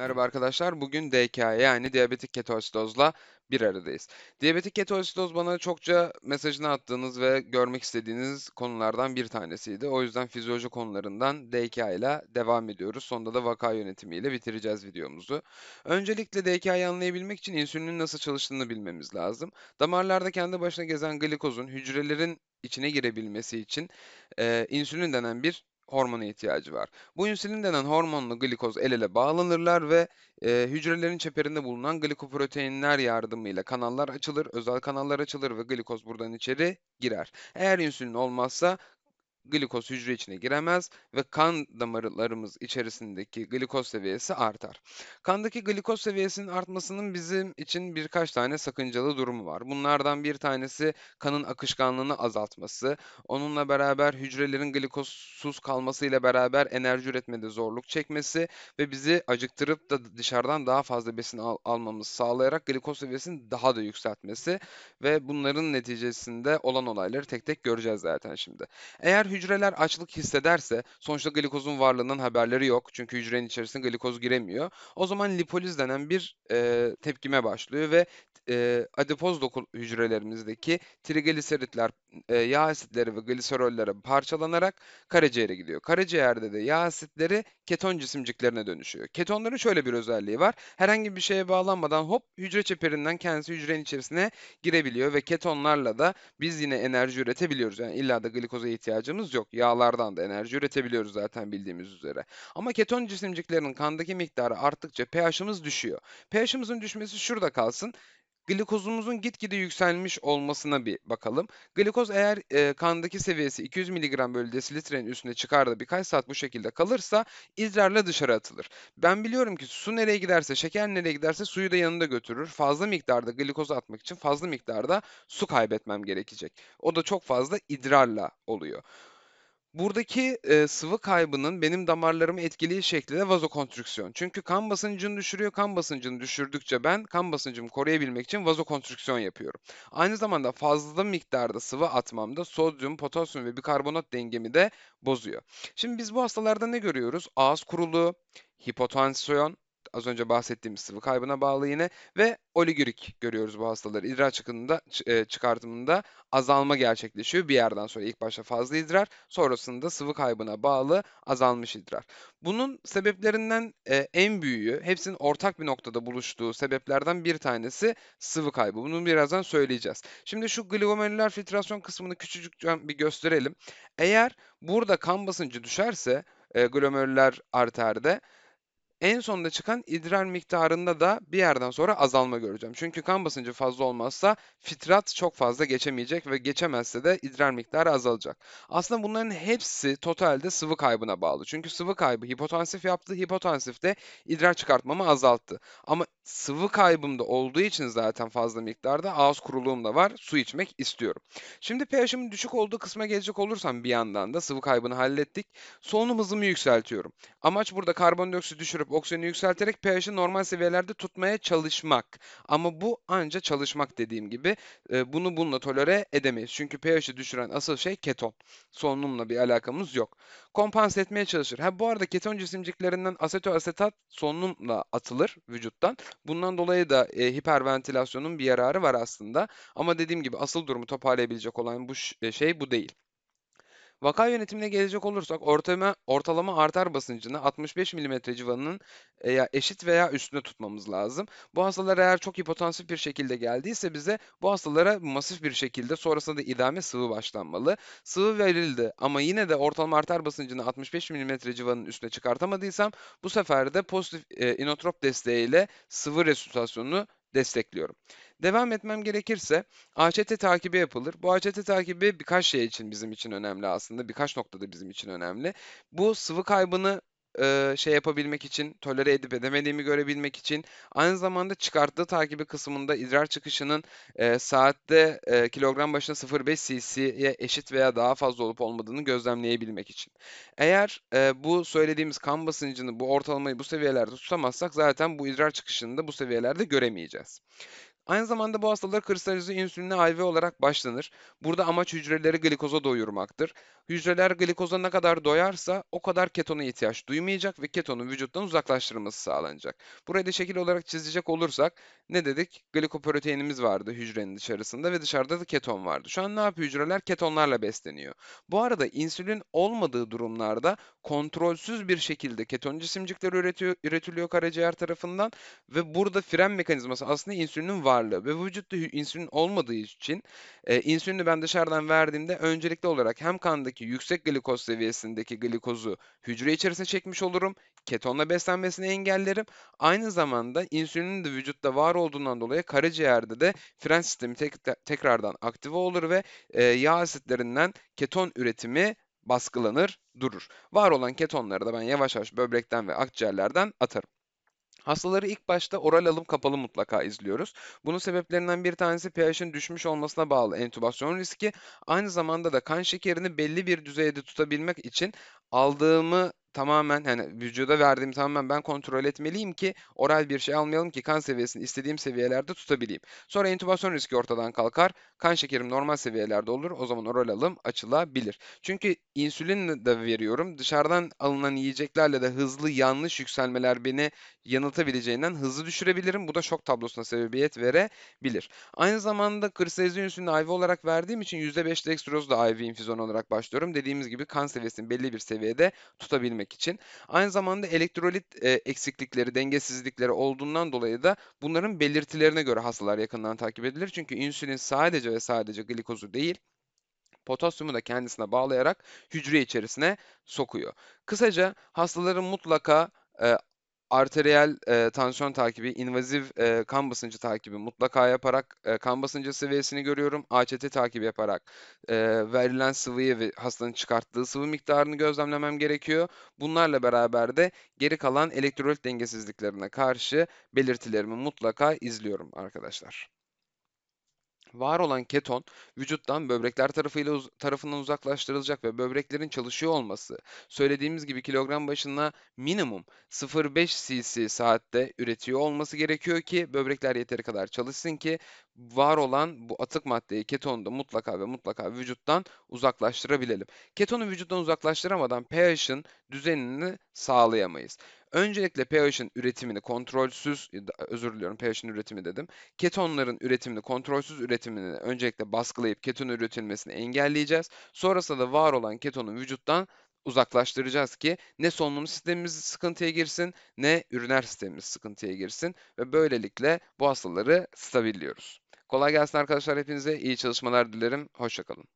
Merhaba arkadaşlar. Bugün DK yani diyabetik ketoasidozla bir aradayız. Diyabetik ketoasidoz bana çokça mesajını attığınız ve görmek istediğiniz konulardan bir tanesiydi. O yüzden fizyoloji konularından DK ile devam ediyoruz. Sonunda da vaka yönetimiyle bitireceğiz videomuzu. Öncelikle DK'yı anlayabilmek için insülinin nasıl çalıştığını bilmemiz lazım. Damarlarda kendi başına gezen glikozun hücrelerin içine girebilmesi için e, insülin denen bir hormona ihtiyacı var. Bu insülin denen hormonla glikoz el ele bağlanırlar ve e, hücrelerin çeperinde bulunan glikoproteinler yardımıyla kanallar açılır, özel kanallar açılır ve glikoz buradan içeri girer. Eğer insülin olmazsa glikoz hücre içine giremez ve kan damarlarımız içerisindeki glikoz seviyesi artar. Kandaki glikoz seviyesinin artmasının bizim için birkaç tane sakıncalı durumu var. Bunlardan bir tanesi kanın akışkanlığını azaltması, onunla beraber hücrelerin glikozsuz kalmasıyla beraber enerji üretmede zorluk çekmesi ve bizi acıktırıp da dışarıdan daha fazla besin al almamızı sağlayarak glikoz seviyesini daha da yükseltmesi ve bunların neticesinde olan olayları tek tek göreceğiz zaten şimdi. Eğer hücreler açlık hissederse, sonuçta glikozun varlığından haberleri yok. Çünkü hücrenin içerisine glikoz giremiyor. O zaman lipoliz denen bir e, tepkime başlıyor ve e, adipoz doku hücrelerimizdeki trigliseritler, e, yağ asitleri ve gliserollere parçalanarak karaciğere gidiyor. Karaciğerde de yağ asitleri keton cisimciklerine dönüşüyor. Ketonların şöyle bir özelliği var. Herhangi bir şeye bağlanmadan hop hücre çeperinden kendisi hücrenin içerisine girebiliyor ve ketonlarla da biz yine enerji üretebiliyoruz. Yani illa da glikoza ihtiyacımız yok. Yağlardan da enerji üretebiliyoruz zaten bildiğimiz üzere. Ama keton cisimciklerinin kandaki miktarı arttıkça pH'ımız düşüyor. pH'ımızın düşmesi şurada kalsın glikozumuzun gitgide yükselmiş olmasına bir bakalım. Glikoz eğer e, kandaki seviyesi 200 mg bölü desilitrenin üstüne çıkar da birkaç saat bu şekilde kalırsa idrarla dışarı atılır. Ben biliyorum ki su nereye giderse, şeker nereye giderse suyu da yanında götürür. Fazla miktarda glikozu atmak için fazla miktarda su kaybetmem gerekecek. O da çok fazla idrarla oluyor. Buradaki e, sıvı kaybının benim damarlarımı etkilediği şekli de vazokonstrüksiyon. Çünkü kan basıncını düşürüyor. Kan basıncını düşürdükçe ben kan basıncımı koruyabilmek için vazokonstrüksiyon yapıyorum. Aynı zamanda fazla miktarda sıvı atmamda sodyum, potasyum ve bikarbonat dengemi de bozuyor. Şimdi biz bu hastalarda ne görüyoruz? Ağız kuruluğu, hipotansiyon, az önce bahsettiğimiz sıvı kaybına bağlı yine ve oligürik görüyoruz bu hastaları. İdrar çıkımında, e, çıkartımında azalma gerçekleşiyor bir yerden sonra. ilk başta fazla idrar, sonrasında sıvı kaybına bağlı azalmış idrar. Bunun sebeplerinden e, en büyüğü, hepsinin ortak bir noktada buluştuğu sebeplerden bir tanesi sıvı kaybı. Bunu birazdan söyleyeceğiz. Şimdi şu glomerüler filtrasyon kısmını küçücük bir gösterelim. Eğer burada kan basıncı düşerse, e, glomerüler arterde en sonunda çıkan idrar miktarında da bir yerden sonra azalma göreceğim. Çünkü kan basıncı fazla olmazsa filtrat çok fazla geçemeyecek ve geçemezse de idrar miktarı azalacak. Aslında bunların hepsi totalde sıvı kaybına bağlı. Çünkü sıvı kaybı hipotansif yaptı, hipotansif de idrar çıkartmamı azalttı. Ama sıvı kaybımda olduğu için zaten fazla miktarda ağız kuruluğum da var, su içmek istiyorum. Şimdi pH'imin düşük olduğu kısma gelecek olursam bir yandan da sıvı kaybını hallettik. Solunum hızımı yükseltiyorum. Amaç burada karbondioksit düşürüp oksijeni yükselterek pH'i normal seviyelerde tutmaya çalışmak. Ama bu anca çalışmak dediğim gibi. E, bunu bununla tolere edemeyiz. Çünkü pH'i düşüren asıl şey keton. Solunumla bir alakamız yok. Kompanse etmeye çalışır. Ha bu arada keton cisimciklerinden asetoasetat solunumla atılır vücuttan. Bundan dolayı da e, hiperventilasyonun bir yararı var aslında. Ama dediğim gibi asıl durumu toparlayabilecek olan bu şey bu değil. Vaka yönetimine gelecek olursak ortalama, ortalama arter basıncını 65 mm civarının e, eşit veya üstünde tutmamız lazım. Bu hastalar eğer çok hipotansif bir şekilde geldiyse bize bu hastalara masif bir şekilde sonrasında da idame sıvı başlanmalı. Sıvı verildi ama yine de ortalama arter basıncını 65 mm civarının üstüne çıkartamadıysam bu sefer de pozitif e, inotrop desteğiyle sıvı resüsitasyonunu destekliyorum. Devam etmem gerekirse AÇT takibi yapılır. Bu AÇT takibi birkaç şey için bizim için önemli aslında. Birkaç noktada bizim için önemli. Bu sıvı kaybını e, şey yapabilmek için, tolere edip edemediğimi görebilmek için, aynı zamanda çıkarttığı takibi kısmında idrar çıkışının e, saatte e, kilogram başına 0,5 cc'ye eşit veya daha fazla olup olmadığını gözlemleyebilmek için. Eğer e, bu söylediğimiz kan basıncını, bu ortalamayı bu seviyelerde tutamazsak zaten bu idrar çıkışını da bu seviyelerde göremeyeceğiz. Aynı zamanda bu hastalık kristalize insülinle IV olarak başlanır. Burada amaç hücreleri glikoza doyurmaktır. Hücreler glikoza ne kadar doyarsa o kadar ketona ihtiyaç duymayacak ve ketonun vücuttan uzaklaştırılması sağlanacak. Burayı da şekil olarak çizecek olursak ne dedik? Glikoproteinimiz vardı hücrenin dışarısında ve dışarıda da keton vardı. Şu an ne yapıyor hücreler? Ketonlarla besleniyor. Bu arada insülin olmadığı durumlarda kontrolsüz bir şekilde keton cisimcikleri üretiyor, üretiliyor karaciğer tarafından ve burada fren mekanizması aslında insülinin varlığı ve vücutta insülin olmadığı için e, insülini ben dışarıdan verdiğimde öncelikli olarak hem kandaki yüksek glikoz seviyesindeki glikozu hücre içerisine çekmiş olurum, ketonla beslenmesini engellerim. Aynı zamanda insülinin de vücutta var olduğundan dolayı karaciğerde de fren sistemi tek- tekrardan aktive olur ve e, yağ asitlerinden keton üretimi baskılanır, durur. Var olan ketonları da ben yavaş yavaş böbrekten ve akciğerlerden atarım. Hastaları ilk başta oral alım kapalı mutlaka izliyoruz. Bunun sebeplerinden bir tanesi pH'in düşmüş olmasına bağlı entübasyon riski. Aynı zamanda da kan şekerini belli bir düzeyde tutabilmek için aldığımı tamamen hani vücuda verdiğim tamamen ben kontrol etmeliyim ki oral bir şey almayalım ki kan seviyesini istediğim seviyelerde tutabileyim. Sonra entübasyon riski ortadan kalkar. Kan şekerim normal seviyelerde olur. O zaman oral alım açılabilir. Çünkü insülin de veriyorum. Dışarıdan alınan yiyeceklerle de hızlı yanlış yükselmeler beni yanıltabileceğinden hızlı düşürebilirim. Bu da şok tablosuna sebebiyet verebilir. Aynı zamanda kristalize insülini IV olarak verdiğim için %5 dextroz da IV infüzyon olarak başlıyorum. Dediğimiz gibi kan seviyesini belli bir seviyede tutabilmek için. Aynı zamanda elektrolit e, eksiklikleri, dengesizlikleri olduğundan dolayı da bunların belirtilerine göre hastalar yakından takip edilir. Çünkü insülin sadece ve sadece glikozu değil, potasyumu da kendisine bağlayarak hücre içerisine sokuyor. Kısaca hastaların mutlaka e, arteriyel e, tansiyon takibi, invaziv e, kan basıncı takibi mutlaka yaparak e, kan basıncı seviyesini görüyorum. AÇT takibi yaparak e, verilen sıvıyı ve hastanın çıkarttığı sıvı miktarını gözlemlemem gerekiyor. Bunlarla beraber de geri kalan elektrolit dengesizliklerine karşı belirtilerimi mutlaka izliyorum arkadaşlar. Var olan keton vücuttan böbrekler tarafıyla uz- tarafından uzaklaştırılacak ve böbreklerin çalışıyor olması, söylediğimiz gibi kilogram başına minimum 0,5 cc saatte üretiyor olması gerekiyor ki böbrekler yeteri kadar çalışsın ki var olan bu atık maddeyi ketonu da mutlaka ve mutlaka vücuttan uzaklaştırabilelim. Ketonu vücuttan uzaklaştıramadan pH'in düzenini sağlayamayız. Öncelikle pH'in üretimini kontrolsüz, özür diliyorum pH'in üretimi dedim ketonların üretimini, kontrolsüz üretimini öncelikle baskılayıp keton üretilmesini engelleyeceğiz. Sonrasında da var olan ketonu vücuttan uzaklaştıracağız ki ne solunum sistemimiz sıkıntıya girsin ne üriner sistemimiz sıkıntıya girsin ve böylelikle bu hastaları stabilliyoruz. Kolay gelsin arkadaşlar hepinize iyi çalışmalar dilerim. Hoşça kalın.